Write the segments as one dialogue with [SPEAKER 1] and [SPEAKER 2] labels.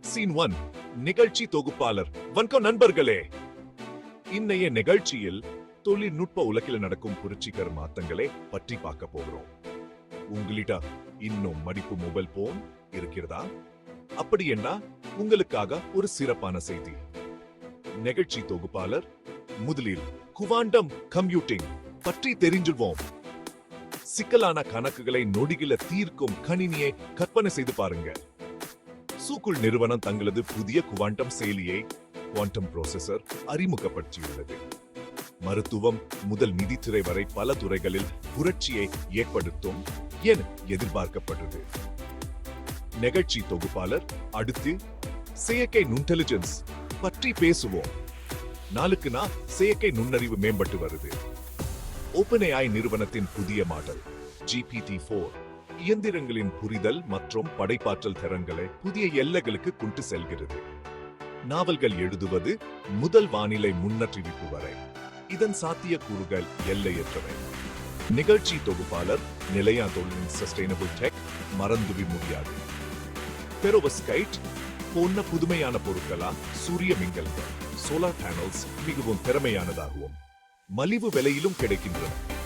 [SPEAKER 1] Scene one. நிகழ்ச்சி தொகுப்பாளர். வணக்கம் நண்பர்களே. இன்னைய நிகழ்ச்சியில் தொழில்நுட்ப உலகில் நடக்கும் புரட்சிகர மாற்றங்களை பற்றி பார்க்க போகிறோம். உங்களிட்ட இன்னும் மடிப்பு மொபைல் போன் இருக்கிறதா? அப்படி என்ன உங்களுக்காக ஒரு சிறப்பான செய்தி. நிகழ்ச்சி தொகுப்பாளர் முதலில் குவாண்டம் கம்ப்யூட்டிங் பற்றி தெரிஞ்சுவோம் சிக்கலான கணக்குகளை நொடிகள தீர்க்கும் கணினியை கற்பனை செய்து பாருங்க. சூக்குள் நிறுவனம் தங்களது புதிய குவாண்டம் செயலியை குவாண்டம் ப்ரோசஸர் அறிமுகப்படுத்தியுள்ளது. மருத்துவம் முதல் நிதித்துறை வரை பல துறைகளில் புரட்சியை ஏற்படுத்தும் என எதிர்பார்க்கப்படுது நிகழ்ச்சி தொகுப்பாளர் அடுத்து செயற்கை நுண்டெலிஜென்ஸ் பற்றி பேசுவோம். நாளுக்கு நாள் செயற்கை நுண்ணறிவு மேம்பட்டு வருது. OpenAI நிறுவனத்தின் புதிய மாடல் ஜிபிடி ஃபோர் இயந்திரங்களின் புரிதல் மற்றும் படைப்பாற்றல் திறன்களை புதிய எல்லைகளுக்கு கொண்டு செல்கிறது. நாவல்கள் எழுதுவது முதல் வானிலை முன்னறிவிப்பு வரை. இதன் சாத்தியக்கூறுகள் எல்லையற்றவை. நிகழ்ச்சி தொகுப்பாளர் நிலையா தொழிலின் சஸ்டைனபிள் டெக் மறந்துவி முடியாது. பெரோவஸ்கைட் போன்ற புதுமையான பொருட்களா சூரிய மிங்கல்கள் சோலார் பேனல்ஸ் மிகவும் திறமையானதாகவும் மலிவு விலையிலும் கிடைக்கின்றன.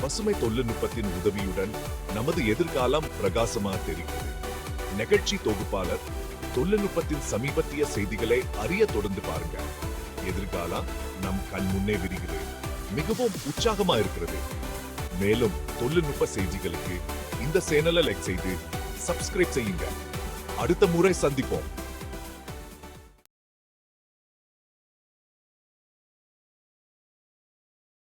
[SPEAKER 1] பசுமை தொழில்நுட்பத்தின் உதவியுடன் நமது எதிர்காலம் பிரகாசமாக தெரிகிறது. நிகழ்ச்சி தொகுப்பாளர் தொழில்நுட்பத்தின் சமீபத்திய செய்திகளை அறிய தொடர்ந்து பாருங்க. எதிர்காலம் நம் கண் முன்னே விரிகிறது. மிகவும் உற்சாகமா இருக்கிறது. மேலும் தொழில்நுட்ப செய்திகளுக்கு இந்த சேனலை லைக் செய்து சப்ஸ்கிரைப் செய்யுங்க. அடுத்த முறை சந்திப்போம்.